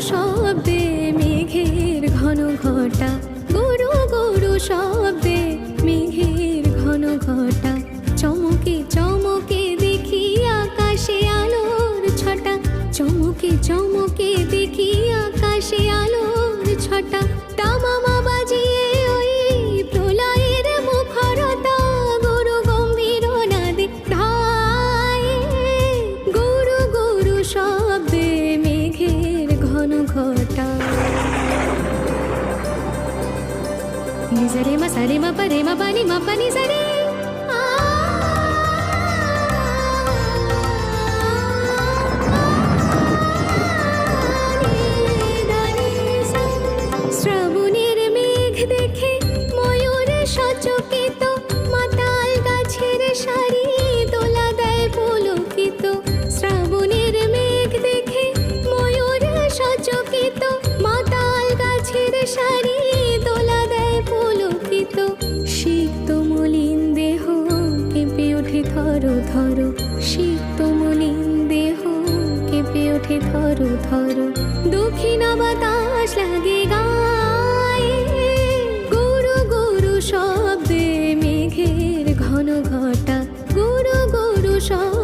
শব্দে মেঘের ঘন ঘটা। গরু গরু শব্দে মেঘের ঘন ঘটা। চমকে চমকে দেখি আকাশে আলোর ছটা। চমকে চমকে দেখি আকাশে আলোর ছটা। నిజరే మ సరే మ పరే మ పని మ పని సరే শ্রাবণের মেঘ দেখে ময়ূরে সচকিত ধরো, শীত মলিন দেহ কেঁপে ওঠে, ধরো ধরো। দক্ষিণা বাতাস লাগে গায়ে। গরু গরু শব্দে মেঘের ঘন ঘটা। গুরু গরু শব্দ